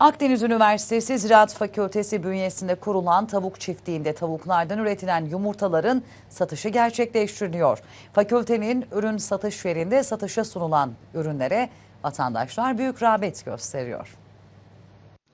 Akdeniz Üniversitesi Ziraat Fakültesi bünyesinde kurulan tavuk çiftliğinde tavuklardan üretilen yumurtaların satışı gerçekleştiriliyor. Fakültenin ürün satış yerinde satışa sunulan ürünlere vatandaşlar büyük rağbet gösteriyor.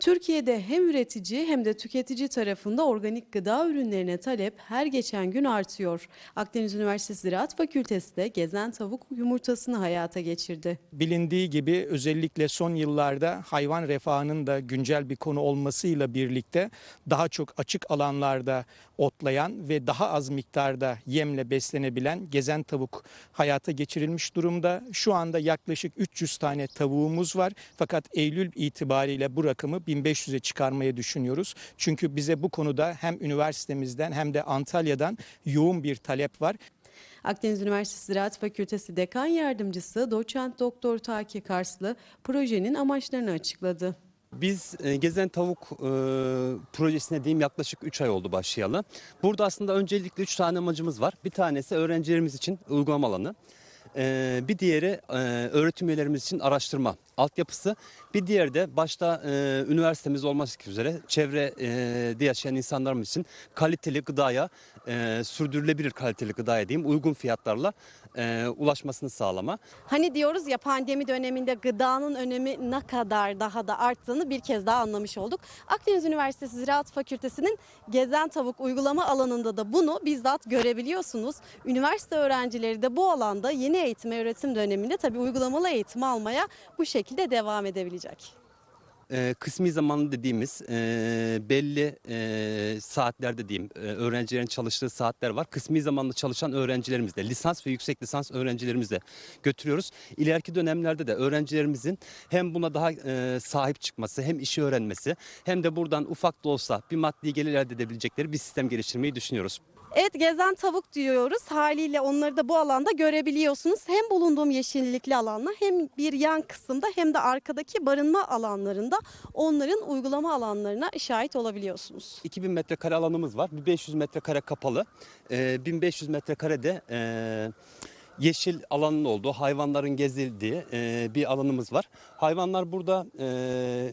Türkiye'de hem üretici hem de tüketici tarafında organik gıda ürünlerine talep her geçen gün artıyor. Akdeniz Üniversitesi Ziraat Fakültesi de gezen tavuk yumurtasını hayata geçirdi. Bilindiği gibi özellikle son yıllarda hayvan refahının da güncel bir konu olmasıyla birlikte daha çok açık alanlarda otlayan ve daha az miktarda yemle beslenebilen gezen tavuk hayata geçirilmiş durumda. Şu anda yaklaşık 300 tane tavuğumuz var fakat Eylül itibariyle bu rakamı 1500'e çıkarmayı düşünüyoruz. Çünkü bize bu konuda hem üniversitemizden hem de Antalya'dan yoğun bir talep var. Akdeniz Üniversitesi Ziraat Fakültesi Dekan Yardımcısı Doçent Doktor Taki Karslı projenin amaçlarını açıkladı. Biz e, Gezen Tavuk e, projesine diyeyim yaklaşık 3 ay oldu başlayalı. Burada aslında öncelikle 3 tane amacımız var. Bir tanesi öğrencilerimiz için uygulama alanı. E, bir diğeri e, öğretim üyelerimiz için araştırma altyapısı. Bir diğeri de başta e, üniversitemiz olmak üzere çevrede yaşayan insanlarımız için kaliteli gıdaya, e, sürdürülebilir kaliteli gıdaya diyeyim uygun fiyatlarla e, ulaşmasını sağlama. Hani diyoruz ya pandemi döneminde gıdanın önemi ne kadar daha da arttığını bir kez daha anlamış olduk. Akdeniz Üniversitesi Ziraat Fakültesi'nin Gezen Tavuk uygulama alanında da bunu bizzat görebiliyorsunuz. Üniversite öğrencileri de bu alanda yeni eğitim ve öğretim döneminde tabii uygulamalı eğitim almaya bu şekilde devam edebilecek. e, kısmi zamanlı dediğimiz e, belli e, saatlerde diyeyim e, öğrencilerin çalıştığı saatler var. Kısmi zamanlı çalışan öğrencilerimiz de lisans ve yüksek lisans öğrencilerimiz de götürüyoruz. İleriki dönemlerde de öğrencilerimizin hem buna daha sahip çıkması hem işi öğrenmesi hem de buradan ufak da olsa bir maddi gelir elde edebilecekleri bir sistem geliştirmeyi düşünüyoruz. Evet gezen tavuk diyoruz. Haliyle onları da bu alanda görebiliyorsunuz. Hem bulunduğum yeşillikli alanla hem bir yan kısımda hem de arkadaki barınma alanlarında onların uygulama alanlarına şahit olabiliyorsunuz. 2000 metrekare alanımız var. Bir 500 metrekare kapalı. Ee, 1500 metrekarede e, yeşil alanın olduğu, hayvanların gezildiği e, bir alanımız var. Hayvanlar burada e,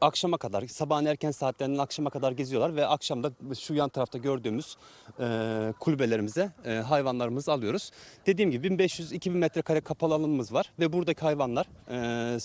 akşama kadar, sabahın erken saatlerinden akşama kadar geziyorlar ve akşamda şu yan tarafta gördüğümüz e, kulübelerimize e, hayvanlarımızı alıyoruz. Dediğim gibi 1500-2000 metrekare kapalı alanımız var ve buradaki hayvanlar e,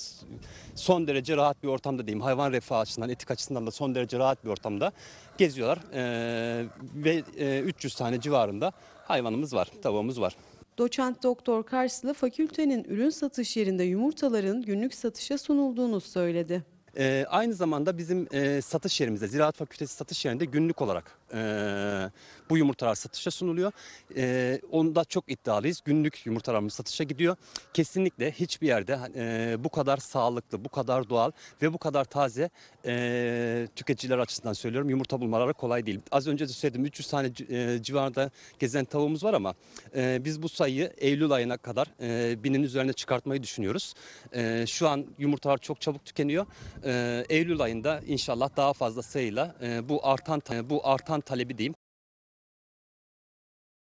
son derece rahat bir ortamda diyeyim. Hayvan refahı açısından, etik açısından da son derece rahat bir ortamda geziyorlar E, ve e, 300 tane civarında hayvanımız var, tavuğumuz var. Doçent Doktor Karslı fakültenin ürün satış yerinde yumurtaların günlük satışa sunulduğunu söyledi. Ee, aynı zamanda bizim e, satış yerimizde, Ziraat Fakültesi satış yerinde günlük olarak e, bu yumurtalar satışa sunuluyor. E, onda çok iddialıyız. Günlük yumurtalarımız satışa gidiyor. Kesinlikle hiçbir yerde e, bu kadar sağlıklı, bu kadar doğal ve bu kadar taze e, tüketiciler açısından söylüyorum yumurta bulmaları kolay değil. Az önce de söyledim 300 tane e, civarında gezen tavuğumuz var ama e, biz bu sayıyı Eylül ayına kadar e, binin üzerine çıkartmayı düşünüyoruz. E, şu an yumurtalar çok çabuk tükeniyor. E, Eylül ayında inşallah daha fazla sayıyla e, bu artan ta- bu artan talebi diyeyim